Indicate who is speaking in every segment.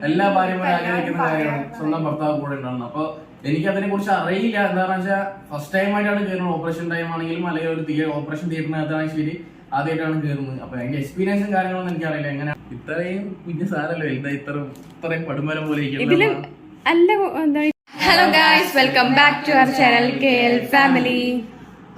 Speaker 1: എല്ലാ ഭാര്യമാരും ആഗ്രഹിക്കുന്ന കാര്യമാണ്. സ്വന്തം ഭർത്താവ് കൂടെ ഉണ്ടാവുന്നത് അപ്പൊ എനിക്ക് അതിനെ കുറിച്ച് അറിയില്ല. എന്താണെന്ന് വെച്ചാൽ ഫസ്റ്റ് ടൈം ആയിട്ടാണ് കയറുന്നത് ഓപ്പറേഷൻ ടൈം ആണെങ്കിലും അല്ലെങ്കിൽ ഒരു തിയ ഓപ്പറേഷൻ തിയേറ്ററിനകത്താണെങ്കിൽ ശരി ആദ്യമായിട്ടാണ് കയറുന്നത് അപ്പൊ എന്റെ എക്സ്പീരിയൻസും കാര്യങ്ങളൊന്നും എനിക്കറിയില്ല. എങ്ങനെ ഇത്രയും കുഞ്ഞു സാധനമല്ലോ? എന്താ ഇത്ര ഇത്രയും പടുമരം പോലെ
Speaker 2: hello guys welcome back to our channel K L family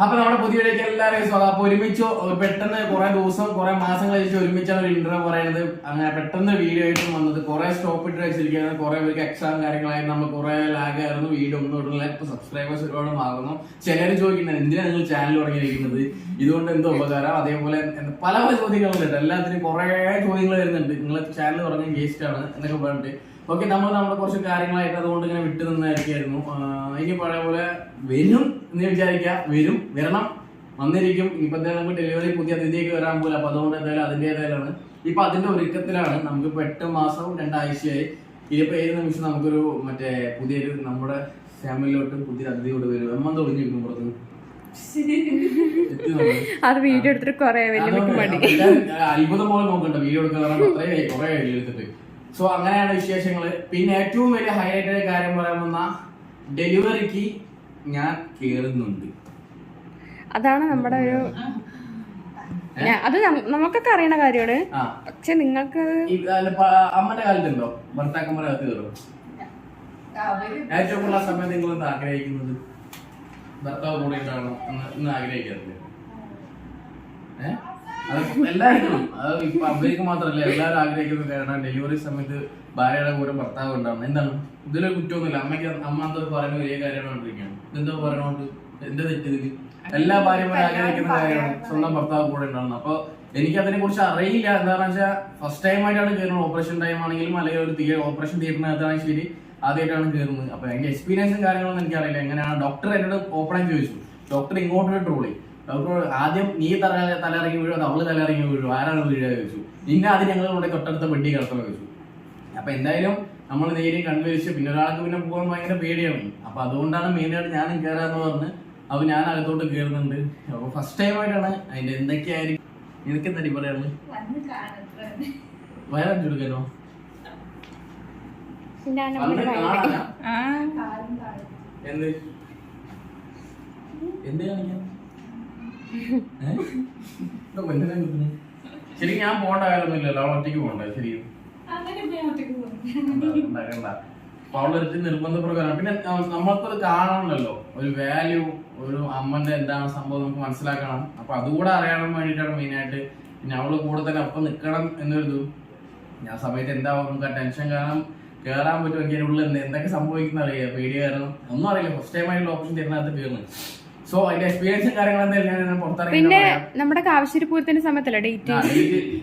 Speaker 1: അപ്പൊ നമ്മുടെ പുതിയ എല്ലാവരും സ്വാഗതം. അപ്പൊ ഒരുമിച്ച് പെട്ടെന്ന് കുറെ ദിവസം കുറെ മാസങ്ങൾ കഴിച്ച് ഒരുമിച്ചാണ് ഒരു ഇന്റർവ്യൂ പറയുന്നത് അങ്ങനെ പെട്ടെന്ന് വീഡിയോ ആയിട്ടും വന്നത്. കുറെ സ്റ്റോപ്പ് ഇട്ട് വെച്ചിരിക്കുന്നത് കുറെ പേർക്ക് എക്സാം കാര്യങ്ങളായി നമ്മൾ കുറെ ലാഗ് ആയിരുന്നു. വീഡിയോ ഒന്നും ഇടുന്നില്ല. ഇപ്പൊ സബ്സ്ക്രൈബേഴ്സ് ഒരുപാട് മാറുന്നു. ചിലർ ചോദിക്കുന്നത് എന്തിനാണ് നിങ്ങൾ ചാനൽ തുടങ്ങിയിരിക്കുന്നത്? ഇതുകൊണ്ട് എന്തോ ഉപകാരം? അതേപോലെ പല പല ചോദ്യങ്ങളുണ്ട് എല്ലാത്തിനും കുറെ ചോദ്യങ്ങൾ വരുന്നുണ്ട്. നിങ്ങൾ ചാനൽ തുടങ്ങിയ വേസ്റ്റ് ആണ് എന്നൊക്കെ പറഞ്ഞിട്ട്. ഓക്കെ നമ്മൾ നമ്മുടെ കുറച്ച് കാര്യങ്ങളായിട്ട് അതുകൊണ്ട് ഇങ്ങനെ വിട്ടു നിന്നായിരിക്കായിരുന്നു ഇനി പഴയ പോലെ വരും എന്ന് വിചാരിക്കുക. വരും വരണം. വന്നിരിക്കും. ഇപ്പൊ എന്തായാലും നമുക്ക് ഡെലിവറി പുതിയ അതിഥിയൊക്കെ വരാൻ പോലും. അപ്പൊ അതുകൊണ്ട് എന്തായാലും അതിന്റെതായാലാണ് ഇപ്പൊ അതിന്റെ ഒരുക്കത്തിലാണ്. നമുക്ക് ഇപ്പൊ എട്ട് മാസവും രണ്ടാഴ്ചയായി. ഇനിയിപ്പോ ഏത് നിമിഷം നമുക്കൊരു മറ്റേ പുതിയൊരു നമ്മുടെ ഫാമിലിയിലോട്ട് പുതിയൊരു അതിഥിയോട് വരും. എമ്മ തുടങ്ങിയിരിക്കും പുറത്ത്.
Speaker 2: അത് വീഡിയോ എടുത്തിട്ട് കൊറേ വലിയ
Speaker 1: അത്ഭുതം പോലെ നോക്കണ്ട. വീഡിയോ എടുക്കാൻ കുറെ വീഡിയോ എടുത്തിട്ട്. സോ അങ്ങനെയാണ് വിശേഷങ്ങൾ പിന്നെ ഏറ്റവും വലിയ ഹൈലൈറ്റഡ് കാര്യം പറയാൻ വന്ന ഡെലിവറിക്ക് ഞാൻ കേറുന്നുണ്ട്.
Speaker 2: അതാണ് നമ്മുടെ ഒരു അത് നമുക്കൊക്കെ അറിയണ കാര്യമാണ്. പക്ഷെ നിങ്ങൾക്ക്
Speaker 1: അമ്മന്റെ കാലത്തുണ്ടോ? ഭർത്താക്കന്മാരെ അകത്ത് കയറും ഏറ്റവും കൂടുതൽ സമയം നിങ്ങൾ എന്താ ആഗ്രഹിക്കുന്നത്? ഭർത്താവ് കൂടെ ഉണ്ടാകണം എന്ന് ആഗ്രഹിക്കാറില്ല? ഏഹ് എല്ലാവർക്കും അത് ഇപ്പൊ അവർക്ക് മാത്രമല്ല എല്ലാവരും ആഗ്രഹിക്കുന്ന കാരണം ഡെലിവറി സമയത്ത് ഭാര്യയുടെ കൂടെ ഭർത്താവ് ഉണ്ടാവണം. എന്താണ്? ഇതിലൊരു കുറ്റമൊന്നുമില്ല. അമ്മയ്ക്ക് അമ്മ എന്താ പറയുന്ന വലിയ കാര്യം കണ്ടിരിക്കുകയാണ്. ഇതെന്താ പറയണോണ്ട് എന്താ തെറ്റിതിൽ എല്ലാ ഭാര്യമാരും ആഗ്രഹിക്കുന്ന കാര്യമാണ് സ്വന്തം ഭർത്താവ് കൂടെ ഉണ്ടാവണം. അപ്പൊ എനിക്ക് അതിനെ കുറിച്ച് അറിയില്ല. എന്താണെന്ന് വെച്ചാൽ ഫസ്റ്റ് ടൈം ആയിട്ടാണ് കയറുന്നത് ഓപ്പറേഷൻ ടൈം ആണെങ്കിലും അല്ലെങ്കിൽ ഒരു തിയ ഓപ്പറേഷൻ തിയേറ്ററിനകത്താണെങ്കിൽ ശരി ആദ്യമായിട്ടാണ് കയറുന്നത് അപ്പൊ എന്റെ എക്സ്പീരിയൻസും കാര്യങ്ങളൊന്നും എനിക്കറിയില്ല. എങ്ങനെയാണ്? ഡോക്ടർ എന്നോട് ഓപ്പൺ ചോദിച്ചു. ഡോക്ടർ ഇങ്ങോട്ട് ട്രോളി ഡോക്ടർ ആദ്യം നീ തല തലയിറങ്ങി വീഴും അവൾ തലയിറങ്ങി വീഴും ആരാണ് വീഴുക ചോദിച്ചു. പിന്നെ അത് ഞങ്ങൾ കൊണ്ട് തൊട്ടടുത്ത പെട്ടി കിടത്തണം ചോദിച്ചു അപ്പൊ എന്തായാലും നമ്മൾ നേരി കണ്ടുവരിച്ച് പിന്നെ ഒരാൾക്ക് പിന്നെ പോകാൻ ഭയങ്കര പേടിയാണ്. അപ്പൊ അതുകൊണ്ടാണ് മെയിനായിട്ട് ഞാനും കയറാന്ന് പറഞ്ഞ് അപ്പൊ ഞാൻ അകത്തോട്ട് കയറുന്നുണ്ട് അപ്പൊ ഫസ്റ്റ് ടൈം ആയിട്ടാണ് അതിന്റെ എന്തൊക്കെയായിരിക്കും? നിനക്ക് എന്താ പറയാനുള്ളത്? വയറു കൊടുക്കാനോ എന്ത്? എന്ത് കാണിക്കാൻ? ശരി ഞാൻ പോകേണ്ട കാര്യമൊന്നുമില്ലല്ലോ. അവൾ ഒറ്റയ്ക്ക് പോകണ്ടേ? ശരി ഉണ്ടാക്കണ്ട അപ്പൊ അവളുടെ അടുത്ത് നിർബന്ധപ്രകാരം. പിന്നെ നമ്മൾക്കത് കാണണമല്ലോ. ഒരു വാല്യൂ ഒരു അമ്മന്റെ എന്താണ് സംഭവം നമുക്ക് മനസ്സിലാക്കണം. അപ്പൊ അതുകൂടെ അറിയാൻ വേണ്ടിയിട്ടാണ് മെയിൻ ആയിട്ട് പിന്നെ അവൾ കൂടെ തന്നെ ഒപ്പം നിൽക്കണം എന്നൊരു ഞാൻ സമയത്ത് എന്താ നമുക്ക് ആ ടെൻഷൻ കാരണം കേറാൻ പറ്റും എനിക്ക് ഉള്ളിൽ എന്തൊക്കെ സംഭവിക്കുന്ന അറിയാം. പേടി കാരണം. ഒന്നും അറിയില്ല. ഫസ്റ്റ് ടൈം ആയിട്ടുള്ള ഓപ്ഷൻ തരുന്നത് കയറുന്നു സോ അതിന്റെ എക്സ്പീരിയൻസും കാര്യങ്ങളും എന്തായാലും ഞാൻ പുറത്തിറങ്ങി
Speaker 2: പിന്നെ നമ്മുടെ കാവശ്ശേരിപൂരത്തിന്റെ സമയത്തല്ല ഡേറ്റ്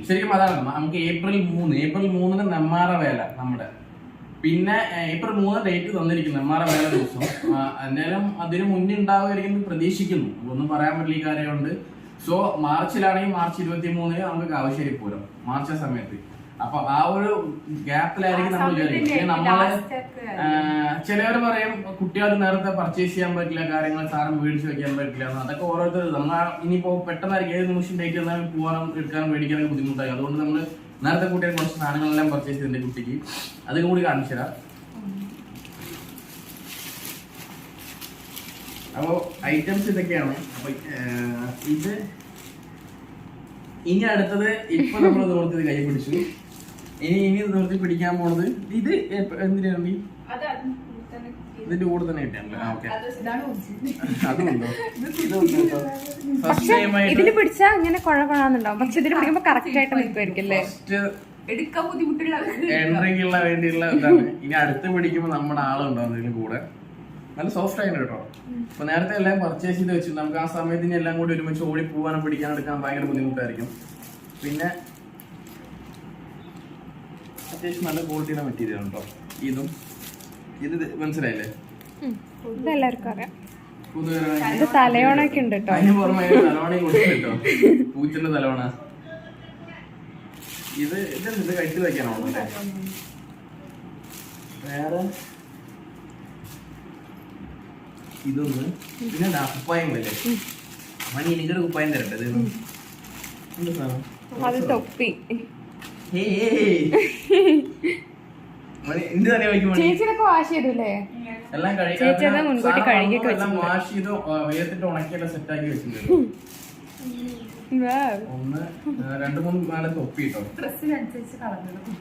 Speaker 1: ശരിക്കും അതാണ്. നമുക്ക് ഏപ്രിൽ മൂന്ന് ഏപ്രിൽ മൂന്നിന് നെമ്മാറ വേല നമ്മുടെ. പിന്നെ ഏപ്രിൽ മൂന്ന് ഡേറ്റ് തന്നിരിക്കുന്നു നെമ്മാറ വേല ദിവസം. ആ, എന്തായാലും അതിന് മുന്നേ ഉണ്ടാവുമായിരിക്കും എന്ന് പ്രതീക്ഷിക്കുന്നു. ഒന്നും പറയാൻ പറ്റില്ല ഈ കാര്യമുണ്ട്. സോ മാർച്ചിലാണെങ്കിൽ മാർച്ച് ഇരുപത്തി മൂന്നിന് നമുക്ക് കാവശ്ശേരി പൂരം മാർച്ച് ആ സമയത്ത്. അപ്പൊ ആ ഒരു ഗ്യാപ്പിലായിരിക്കും നമ്മൾ പിന്നെ നമ്മൾ ചിലവർ പറയും കുട്ടികൾക്ക് നേരത്തെ പർച്ചേസ് ചെയ്യാൻ പറ്റില്ല കാര്യങ്ങൾ സാധനം മേടിച്ച് വെക്കാൻ പറ്റില്ല. അതൊക്കെ ഓരോരുത്തർ നമ്മൾ ഇനിയിപ്പോ പെട്ടെന്നായിരിക്കും ഏത് നിമിഷം ഡേറ്റ് വന്നാൽ പോകാനും എടുക്കാനും മേടിക്കാനൊക്കെ ബുദ്ധിമുട്ടായി. അതുകൊണ്ട് നമ്മൾ നേരത്തെ കുട്ടികൾ കുറച്ച് സാധനങ്ങളെല്ലാം പർച്ചേസ് ചെയ്തിട്ടുണ്ട് കുട്ടിക്ക്. അതും കൂടി കാണിച്ചു തരാം. അപ്പോ ഐറ്റംസ് ഇതൊക്കെയാണ്. അപ്പൊ ഏർ, ഇത് ഇനി അടുത്തത് ഇപ്പൊ നമ്മൾ നിവർത്തി കൈ പിടിച്ചു. ഇനി ഇനി നിർത്തി പിടിക്കാൻ പോണത് ഇത് എന്തിനാണ് ഇതിന്റെ കൂടെ തന്നെ കിട്ടിയാണല്ലോ? ഓക്കെ. അതുണ്ടോ? ഫസ്റ്റ് ടൈം ആയിട്ട്
Speaker 2: ഇതിൽ പിടിച്ചാ ഇങ്ങനെ കുഴ കുഴാന്നുണ്ടാവും പക്ഷെ ഇതിൽ പിടിക്കുമ്പോ കറക്റ്റ് ആയിട്ട് നിൽക്കുമായിരിക്കും അല്ലേ?
Speaker 3: എടുക്കാൻ ബുദ്ധിമുട്ടുള്ള
Speaker 1: എൻട്രിക്കുള്ള വേണ്ടിയുള്ള ഇതാണ്. ഇനി അടുത്ത് പിടിക്കുമ്പോൾ നമ്മുടെ ആളുണ്ടാവും ഇതിന് കൂടെ? നല്ല സോഫ്റ്റ് ആയിട്ട് കേട്ടോ. അപ്പൊ നേരത്തെ എല്ലാം പർച്ചേസ് ചെയ്ത് വെച്ചു. നമുക്ക് ആ സമയത്ത് ഇനി എല്ലാം കൂടി ഒരുമിച്ച് ഓടി പോകാനും പിടിക്കാനും എടുക്കാൻ ഭയങ്കര ബുദ്ധിമുട്ടായിരിക്കും. പിന്നെ അത്യാവശ്യം നല്ല ക്വാളിറ്റിയുടെ മെറ്റീരിയൽ ഉണ്ടോ? ഇതും? ഇത് മനസ്സിലായില്ലേ?
Speaker 2: ഉം. എല്ലാവർക്കും അറിയാം.
Speaker 1: പുതുവരവായി
Speaker 2: ഇത് തലയോണൊക്കെ ഉണ്ട് കേട്ടോ
Speaker 1: അതിന് പുറമെ തലവണയും പൂച്ചന്റെ തലവണ ഇത് ഇതെന്ത് ഇത് കഴിച്ചു അല്ലേ വേറെ? ഇതൊന്ന് പിന്നെ അപ്പായം കുപ്പായങ്ങളില്ലേ? മണി എനിക്കൊരു കുപ്പായം തരട്ടെ ഇത്?
Speaker 2: അത് തൊപ്പി. ചേച്ചി വാഷ് ചെയ്തല്ലേ
Speaker 1: എല്ലാം കഴുകി
Speaker 2: ചേച്ചി അത് മുൻകൂട്ടി കഴുകിയൊക്കെ
Speaker 1: വാഷ് ചെയ്ത് ഉണക്കിയെല്ലാം വെച്ചിട്ടുണ്ട്. ഒന്ന് രണ്ട് മൂന്ന് നാല് തൊപ്പി കേട്ടോ
Speaker 3: ഡ്രസ്സിനനുസരിച്ച് കളഞ്ഞത്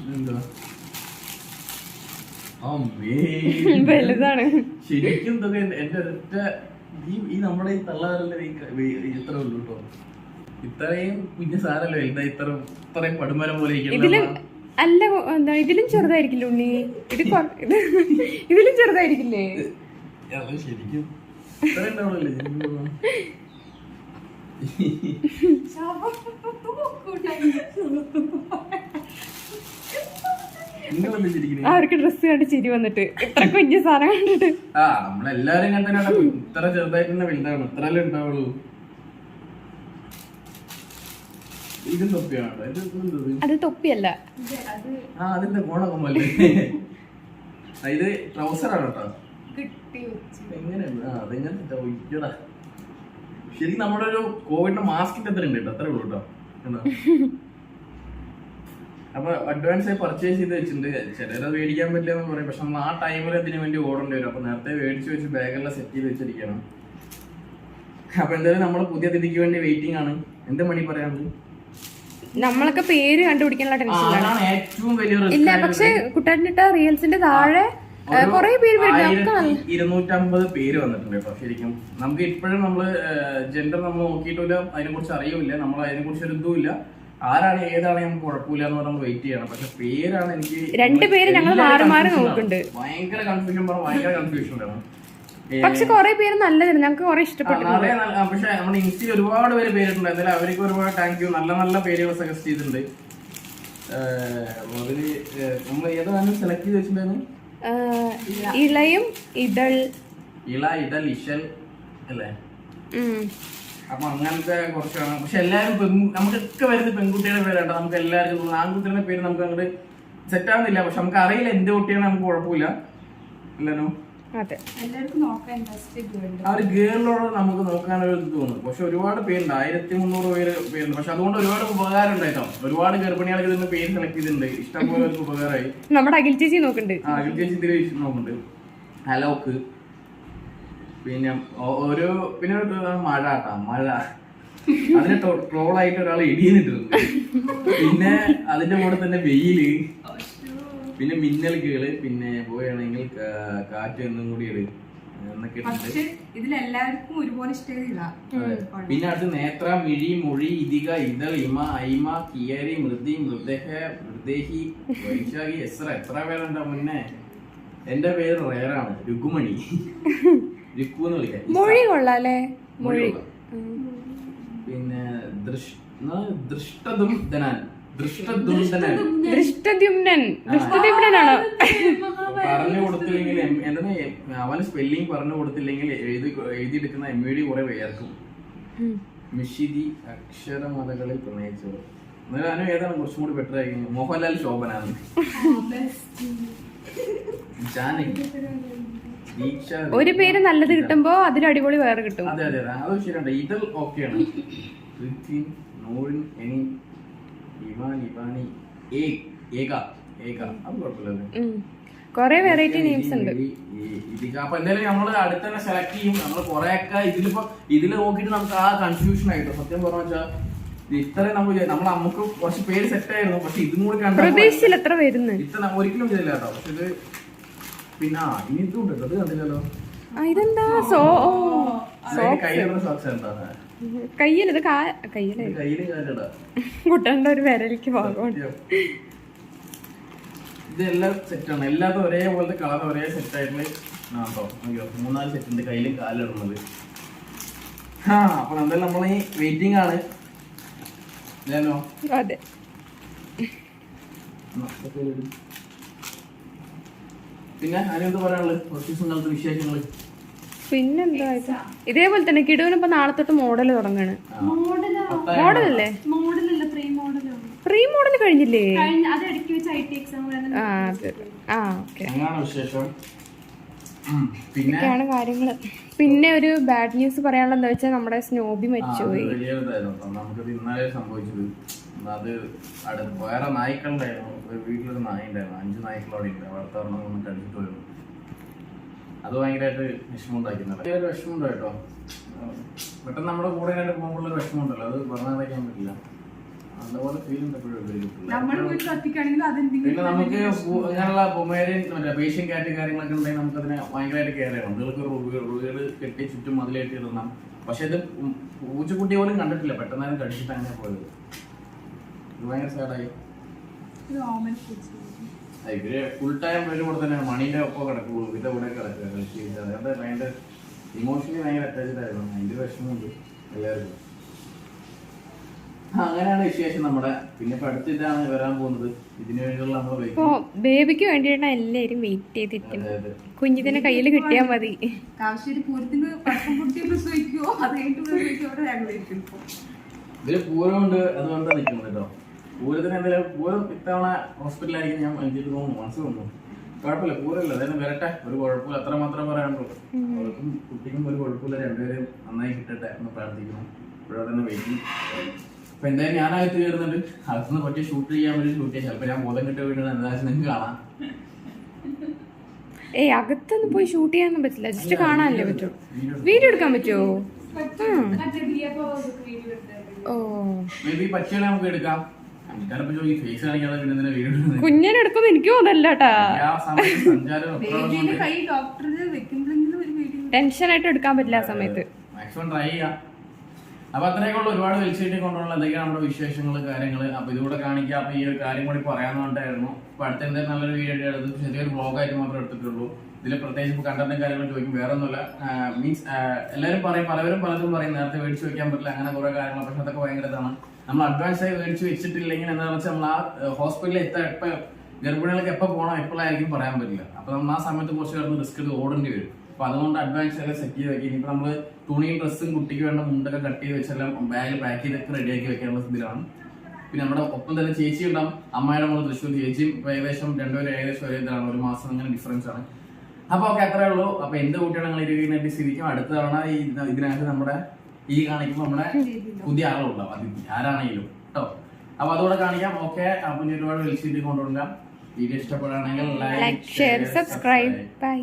Speaker 1: ഇതെന്താ അമ്മേ.
Speaker 2: വലുതാണ്.
Speaker 1: ശരിക്കും എന്റെ ഒറ്റ ഈ ഈ നമ്മുടെ ഈ തള്ളാറല്ലേ ഇത്ര ഉള്ളൂ കേട്ടോ. ഇത്രയും കുഞ്ഞു സാരല്ലേ വലുതാ? ഇത്ര ഇത്രയും പടുമരം പോലെ
Speaker 2: ഇതിലും അല്ല എന്താ ഇതിലും ചെറുതായിരിക്കില്ല ഉണ്ണി? ഇത് ഇതിലും ചെറുതായിരിക്കില്ലേ?
Speaker 1: ശരിക്കും
Speaker 2: അവർക്ക് ഡ്രസ് കണ്ട് ചിരി വന്നിട്ട്. ഇത്ര കുഞ്ഞു സാധനം കണ്ടിട്ട്.
Speaker 1: ആ നമ്മളെല്ലാരും തന്നെയാണ്. ഇത്ര ചെറുതായിട്ടുള്ള വലുതാണ്. ഇത്രല്ലേ ഉണ്ടാവുള്ളൂ. ഇതും തൊപ്പിയാണ്?
Speaker 2: അത് തൊപ്പിയല്ല.
Speaker 1: ആ അതിന്റെ ഗുണകമല്ലേ ഇത് ട്രൗസർ കേട്ടോ.
Speaker 3: കിട്ടി വെച്ച്
Speaker 1: എങ്ങനെയാണ് ആ അതെങ്ങനെ ഒയ്യടാ ശരിക്കും നമ്മുടെ ഒരു കോവിഡിന്റെ മാസ്കിന്റെ അത്ര ഉണ്ട് കേട്ടോ. അത്രേ ഉള്ളൂ കേട്ടോ. അപ്പൊ അഡ്വാൻസ് ആയി പർച്ചേസ് ചെയ്ത് വെച്ചിട്ടുണ്ട്. ചിലരത് മേടിക്കാൻ പറ്റില്ല എന്ന് പറയും. പക്ഷെ നമ്മൾ ആ ടൈമിൽ അതിന് വേണ്ടി ഓടേണ്ടി വരും. അപ്പൊ നേരത്തെ മേടിച്ച് വെച്ച് ബാഗെല്ലാം സെറ്റ് ചെയ്ത് വെച്ചിരിക്കണം. അപ്പൊ എന്തായാലും നമ്മൾ പുതിയ അതിഥിക്ക് വേണ്ടി വെയിറ്റിംഗ് ആണ്. എന്ത് മണി പറയാനുള്ളത്?
Speaker 2: നമ്മളൊക്കെ പേര് കണ്ടുപിടിക്കാനുള്ള ടെൻഷനിലാണ് ഇല്ല. പക്ഷെ കുട്ടാട്ടിട്ട റീൽസിന്റെ താഴെ കൊറേ പേര്
Speaker 1: ഇരുന്നൂറ്റമ്പത് പേര് വന്നിട്ടുണ്ട് കേട്ടോ ശരിക്കും. നമുക്ക് ഇപ്പോഴും നമ്മൾ ജെൻഡർ നമ്മൾ നോക്കിയിട്ടില്ല അതിനെ കുറിച്ച് അറിയില്ല. നമ്മൾ അതിനെ കുറിച്ച് ഒരു ഇതുമില്ല ഇല്ല. ആരാണ് ഏതാണ് നമുക്ക് കുഴപ്പമില്ല എന്ന് പറഞ്ഞ് വെയിറ്റ് ചെയ്യണം. പക്ഷെ പേരാണ് എനിക്ക്
Speaker 2: രണ്ട് പേര് ഞങ്ങൾ മാറി മാറി നോക്കുന്നുണ്ട്.
Speaker 1: ഭയങ്കര കൺഫ്യൂഷൻ പറഞ്ഞു ഭയങ്കര കൺഫ്യൂഷൻ ഏ,
Speaker 2: പക്ഷെ കൊറേ പേര് നല്ലതായിരുന്നു ഞങ്ങൾക്ക് കൊറേ
Speaker 1: ഇഷ്ടപ്പെട്ടിട്ടുണ്ട് പക്ഷെ നമ്മുടെ ഇൻസ്റ്റയിൽ ഒരുപാട് പേര് പേരിട്ടുണ്ട്. എന്നാലും അവർക്ക് ഒരുപാട് താങ്ക് യു നല്ല നല്ല പേരുകൾ സജസ്റ്റ് ചെയ്തിട്ടുണ്ട്. അതിൽ നമ്മൾ ഏതാണ് സെലക്ട് ചെയ്ത് വെച്ചിട്ടുണ്ടായിരുന്നു?
Speaker 2: ഇളയും ഇടൽ.
Speaker 1: ഇള ഇടൽ ഇഷൽ അല്ലേ. അപ്പൊ അങ്ങനത്തെ കുറച്ചാണ്. പക്ഷെ എല്ലാരും നമുക്കൊക്കെ വരുന്ന പെൺകുട്ടിയുടെ പേരാട്ടോ നമുക്ക് എല്ലാവർക്കും ആൺകുട്ടിയുടെ പേര് നമുക്ക് അങ്ങോട്ട് സെറ്റ് ആവുന്നില്ല. പക്ഷെ നമുക്ക് അറിയില്ല എന്ത് കുട്ടിയാണ് നമുക്ക് കുഴപ്പമില്ല. അല്ലല്ലോ?
Speaker 2: അതെ.
Speaker 3: എല്ലാവർക്കും നോക്കാൻ ഇൻട്രസ്റ്റ് ഉണ്ട്
Speaker 1: ആ ഒരു ഗേളിനോട് നമുക്ക് നോക്കാനൊരു ഇത് തോന്നുന്നു പക്ഷെ ഒരുപാട് പേരുണ്ട്. ആയിരത്തി മുന്നൂറ് പേര് പേരുണ്ട്. പക്ഷെ അതുകൊണ്ട് ഒരുപാട് ഉപകാരം ഉണ്ടായിട്ടോ. ഒരുപാട് ഗർഭിണികൾക്ക് ഇതിന് പേര് സെലക്ട് ചെയ്തിട്ടുണ്ട്. ഇഷ്ടംപോലെ അവർക്ക് ഉപകാരമായി.
Speaker 2: നമ്മുടെ അഖിൽ ചേച്ചി നോക്കുന്നുണ്ട്.
Speaker 1: ആ അഖിൽ ചേച്ചി ഇതിൽ നോക്കുന്നുണ്ട്. ഹലോക്ക് പിന്നെ ഒരു പിന്നെ മഴ കേട്ടോ. മഴ. അതിന് ട്രോളായിട്ട് ഒരാൾ ഇടിയുന്നിട്ടുണ്ട് പിന്നെ അതിന്റെ കൂടെ തന്നെ വെയിൽ. പിന്നെ മിന്നൽ കീൾ പിന്നെ പോവുകയാണെങ്കിൽ കാറ്റ് എന്നും കൂടി
Speaker 3: പക്ഷെ ഇതിലെല്ലാവർക്കും ഒരുപോലെ ഇഷ്ടമില്ല
Speaker 1: പിന്നെ അടുത്ത് നേത്ര മിഴി മൊഴി ഇതിക ഇതൾ ഇമ ഐമ കിയരി മൃതി മൃദേഹ മൃദേഹി വൈശാഖി എത്ര എത്ര പേരുണ്ടോ മുന്നേ? എന്റെ പേര് റേറാണ് രുക്കുമണി രുക്കു എന്ന് വിളിക്കാം.
Speaker 2: മൊഴി കൊള്ളാല്ലേ?
Speaker 1: മൊഴി പിന്നെ ദൃഷ്ട ദൃഷ്ടതും ധനാൻ.
Speaker 2: ദൃഷ്ടദ്യുമ്നൻ. ദൃഷ്ടദ്യുമ്നനാണോ?
Speaker 1: പറഞ്ഞു കൊടുത്തില്ലെങ്കിൽ എം- എന്താണ് അവന് സ്പെല്ലിംഗ് പറഞ്ഞു കൊടുത്തില്ലെങ്കിൽ എഴുതി എഴുതിയെടുക്കുന്ന എം ഡി കുറെ പേർക്കും. മിഷിതി അക്ഷരമതകളിൽ പ്രണയിച്ചത് എന്നാലും അനു ഏതാണ് കുറച്ചും കൂടി ബെറ്റർ ആയി മോഹൻലാൽ ശോഭനാണ്. ജാനകി.
Speaker 2: ഒരു പേര് നല്ലത് കിട്ടുമ്പോ അതിൽ അടിപൊളി വേറെ കിട്ടും.
Speaker 1: അതെ അതെ അതെ. അത് ശരിയാണ്. ഇതിൽ ഓക്കെയാണ്. നോറിൻ എനി
Speaker 2: കൊറേ വെറൈറ്റി നെയിംസ് ഉണ്ട്.
Speaker 1: അപ്പൊ എന്തായാലും നമ്മൾ അടുത്ത് തന്നെ സെലക്ട് ചെയ്യും. നമ്മൾ കൊറേയൊക്കെ ഇതിലിപ്പോ ഇതിൽ നോക്കിയിട്ട് നമുക്ക് ആ കൺഫ്യൂഷൻ ആയിട്ട്. സത്യം പറഞ്ഞ വെച്ചാൽ ഇത്രയും നമ്മൾ നമ്മൾ നമുക്ക് കുറച്ച് പേര് സെറ്റ് ആയിരുന്നു. പക്ഷെ ഇതും കൂടി
Speaker 2: പ്രതീക്ഷിച്ചില്ല എത്ര വരുന്നു.
Speaker 1: ഇത്ര ഒരിക്കലും ഇതില്ല കേട്ടോ. പക്ഷെ ഇത് പിന്നെ ഇനി ഇതും ഉണ്ട്. കേട്ടോ. കണ്ടില്ലല്ലോ.
Speaker 2: ഇതെന്താ? സോ ഓ.
Speaker 1: അതിന്റെ കയ്യിലുള്ള സോക്സ് എന്താണ്?
Speaker 2: കയ്യിൽ ഇത് കാ കയ്യിൽ. ഒരു വിരലിക്ക് ഭാഗമുണ്ട്
Speaker 1: ഇതെല്ലാം സെറ്റാണ് എല്ലാതും ഒരേപോലത്തെ കളർ ഒരേ സെറ്റ് അയ്യോ മൂന്നാൽ സെറ്റ് ഉണ്ട് കയ്യിലും കാലിടുന്നത്. ആ അപ്പൊ എന്തായാലും നമ്മൾ ഈ വെയിറ്റിംഗ് ആണ്.
Speaker 2: അതെ.
Speaker 1: പിന്നെ അതിനെന്ത് പറയാനുള്ളത്? കുറച്ച് ദിവസം കാലത്ത് വിശേഷങ്ങൾ.
Speaker 2: പിന്നെന്താ ഇത്? ഇതേപോലെ തന്നെ കിടുവിനിപ്പോ നാളെ തൊട്ട് മോഡൽ തുടങ്ങാണ്. മോഡലല്ലേ
Speaker 3: മോഡലല്ല പ്രീ
Speaker 2: മോഡൽ കഴിഞ്ഞില്ലേ? ഒക്കെയാണ് കാര്യങ്ങൾ. പിന്നെ ഒരു ബാഡ് ന്യൂസ് പറയാനുള്ള എന്താ വെച്ചാൽ നമ്മുടെ സ്നോബി മരിച്ചുപോയി.
Speaker 1: അത് വേറെ നായ്ക്കളുണ്ടായിരുന്നു. ഒരു വീട്ടിലൊരു നായ ഉണ്ടായിരുന്നു അഞ്ച് നായ്ക്കളോടെ ഉണ്ട്. വളർത്താറണം ഒന്ന് കടിച്ചിട്ട് വരുന്നു അത് ഭയങ്കരമായിട്ട് വിഷമമുണ്ടാക്കുന്നുണ്ട് ഒരു വിഷമമുണ്ട് കേട്ടോ. പെട്ടെന്ന് നമ്മുടെ കൂടെ കണ്ട് പോകുമ്പോൾ ഒരു വിഷമമുണ്ടല്ലോ. അത് പറഞ്ഞറിയിക്കാൻ പറ്റില്ല. അതുപോലെ ഫീൽ ഉണ്ട്
Speaker 3: നമ്മൾ വീട്ടിൽ ഒറ്റയ്ക്കാണെങ്കിൽ അതെന്തെങ്കിലും
Speaker 1: പിന്നെ നമുക്ക് പു- അങ്ങനെയുള്ള പൊമേരിയൻ പേഷ്യൻ കാറ്റ് കാര്യങ്ങളൊക്കെ ഉണ്ടെങ്കിൽ നമുക്ക് അതിനെ ഭയങ്കരമായിട്ട് കെയർ ചെയ്യണം നിങ്ങൾക്ക് വീട് കെട്ടി ചുറ്റും മതിലായിട്ട് ഇടണം. പക്ഷെ ഇത് പൂച്ചക്കുട്ടി പോലും കണ്ടിട്ടില്ല. പെട്ടെന്ന് അതിന് കടിച്ചിട്ട് അങ്ങനെ പോയത്. ഇത് ഭയങ്കര സാഡായി. ഇവർ ഫുൾ ടൈം ഇവർ കൂടെ തന്നെ മണീന്റെ ഒപ്പം കിടക്കുള്ളൂ ഇവരുടെ കൂടെ കിടക്കുക കളിച്ച് അതുകൊണ്ട് ഭയങ്കര ഇമോഷണലി ഭയങ്കര അറ്റാച്ച്ഡ് ആയിരുന്നു. അതിന്റെ വിഷമമുണ്ട് എല്ലാവർക്കും. ആ, അങ്ങനെയാണ് വിശേഷം നമ്മുടെ. പിന്നെ ഇപ്പൊ അടുത്തിട്ടാണ് വരാൻ പോകുന്നത്. ഇതിനു വേണ്ടിയുള്ള നമ്മൾ
Speaker 2: ഇപ്പോ ബേബിക്ക് വേണ്ടിയിട്ടാണ് എല്ലാരും വെയിറ്റ് ചെയ്തിരിക്കുന്നത് കുഞ്ഞിതിനെ കയ്യിൽ കിട്ടിയാൽ മതി.
Speaker 3: കാവശ്ശേരി പൂരത്തിന് പട്ടം കുട്ടി പ്രസവിക്കുവോ? അത് കഴിഞ്ഞിട്ട് പ്രസവിക്കുവോ? അവിടെ ഞങ്ങളിരിക്കും ഇപ്പൊ.
Speaker 1: ഇതിൽ പൂരമുണ്ട്. അതുകൊണ്ടാണ് നിൽക്കുന്നത് കേട്ടോ. പൂരത്തിന് എന്തെങ്കിലും പൂരം ഇത്തവണ ഹോസ്പിറ്റലായിരിക്കും ഞാൻ എനിക്ക് തോന്നുന്നു മനസ്സ് തോന്നുന്നു. കുഴപ്പമില്ല പൂരമില്ല. അതായത് വരട്ടെ ഒരു കുഴപ്പമില്ല. അത്ര മാത്രം പറയാനുള്ളൂ. അവർക്കും കുട്ടിക്കും ഒരു കുഴപ്പമില്ല. രണ്ടുപേരും നന്നായി കിട്ടട്ടെ എന്ന് പ്രാർത്ഥിക്കുന്നു. ഇവിടെ തന്നെ വെയിറ്റിംഗ് അപ്പൊ എന്തായാലും ഞാനായിട്ട് കയറുന്നുണ്ട് അകത്തുനിന്ന് പറ്റിയ ഷൂട്ട് ചെയ്യാൻ വേണ്ടി ഷൂട്ട് ചെയ്യാം. ചിലപ്പോൾ ഞാൻ ബോധം കിട്ടിയ എന്താ നിങ്ങൾക്ക് കാണാം.
Speaker 2: ഏയ് അകത്തൊന്നും പോയി ഷൂട്ട് ചെയ്യാനൊന്നും പറ്റില്ല. ജസ്റ്റ് കാണാനല്ലേ പറ്റൂ. വീഡിയോ എടുക്കാൻ പറ്റുമോ. ഓ.
Speaker 1: മേ ബി പറ്റിയാൽ നമുക്ക് എടുക്കാം.
Speaker 2: കുഞ്ഞിനെടുക്കുന്ന എനിക്ക് തോന്നല്ല കേട്ടാ
Speaker 1: ആ സമയത്ത് സഞ്ചാരം എപ്പോഴും
Speaker 3: ബേബിയുടെ കൈ ഡോക്ടറിന് വെക്കുമ്പോഴെങ്കിലും ഒരു വീഡിയോ
Speaker 2: ടെൻഷനായിട്ട് എടുക്കാൻ പറ്റില്ല ആ സമയത്ത്.
Speaker 1: മാക്സിമം ട്രൈ ചെയ്യാം. അപ്പൊ അത്രയൊക്കെ ഉള്ള. ഒരുപാട് വെബ്സൈറ്റിൽ കൊണ്ടുള്ള എന്തൊക്കെയാണ് നമ്മുടെ വിശേഷങ്ങൾ കാര്യങ്ങൾ അപ്പൊ ഇതുകൂടെ കാണിക്കുക അപ്പൊ ഈ ഒരു കാര്യം കൂടി പറയാന്ന് പറഞ്ഞിട്ടായിരുന്നു. അപ്പൊ അടുത്ത എന്തായാലും നല്ലൊരു വീഡിയോ എടുത്ത് ചെറിയൊരു ബ്ലോഗായിട്ട് മാത്രമേ എടുത്തിട്ടുള്ളൂ. ഇതിൽ പ്രത്യേകിച്ച് ഇപ്പൊ കണ്ടന്റും കാര്യങ്ങളും ചോദിക്കും. വേറെ ഒന്നുമില്ല മീൻസ് എല്ലാവരും പറയും. പലവരും പലതും പറയും. നേരത്തെ മേടിച്ച് വെക്കാൻ പറ്റില്ല. അങ്ങനെ കുറെ കാര്യങ്ങൾ പക്ഷെ അതൊക്കെ ഭയങ്കര ഇതാണ്. നമ്മൾ അഡ്വാൻസ് ആയി മേടിച്ച് വെച്ചിട്ടില്ലെങ്കിൽ എന്താണെന്ന് വെച്ചാൽ നമ്മൾ ആ ഹോസ്പിറ്റലിൽ എത്താൻ എപ്പോൾ ഗർഭിണികൾക്ക് എപ്പോൾ പോകണം എപ്പോഴായിരിക്കും പറയാൻ പറ്റില്ല. അപ്പോൾ നമ്മൾ ആ സമയത്ത് കുറച്ച് പേർക്ക് റിസ്ക് എടുത്ത് ഓടേണ്ടി വരും. അപ്പോൾ അതുകൊണ്ട് അഡ്വാൻസ് എല്ലാം സെറ്റ് ചെയ്ത് വെക്കി. ഇനിയിപ്പോൾ നമ്മൾ തുണിയും ഡ്രസ്സും കുട്ടിക്ക് വേണ്ട മുണ്ടൊക്കെ കട്ട് ചെയ്ത് വെച്ചെല്ലാം ബാഗിൽ പാക്ക് ചെയ്തൊക്കെ റെഡിയാക്കി വെക്കാനുള്ള സ്ഥിതിയിലാണ് പിന്നെ നമ്മുടെ ഒപ്പം തന്നെ ചേച്ചി ഉണ്ടാവും. അമ്മയുടെ നമ്മൾ തൃശ്ശൂർ ചേച്ചിയും ഏകദേശം രണ്ടുപേരും ഏകദേശം ഒരേ ഇതാണ് ഒരു മാസം അങ്ങനെ ഡിഫറൻസ് ആണ്. അപ്പോൾ ഓക്കെ അത്രേ ഉള്ളൂ. അപ്പോൾ എന്ത് കുട്ടിയാണ് നിങ്ങൾ ഇരുപതിനായിട്ട് സ്ഥിതിക്കും അടുത്ത തവണ ഈ ഇതിനകത്ത് നമ്മുടെ ഈ കാണിക്കുമ്പോൾ നമ്മളെ പുതിയ ആളുണ്ടാവും അതിഥി ആരാണെങ്കിലും. കേട്ടോ അപ്പൊ അതുകൂടെ കാണിക്കാം. ഓക്കെ. അപ്പൊ ഇനി ഒരുപാട് വിളിച്ചിട്ട് കൊണ്ടുവരാം. വീഡിയോ ഇഷ്ടപ്പെടുകയാണെങ്കിൽ
Speaker 2: ലൈക്ക് ഷെയർ സബ്സ്ക്രൈബ് ബൈ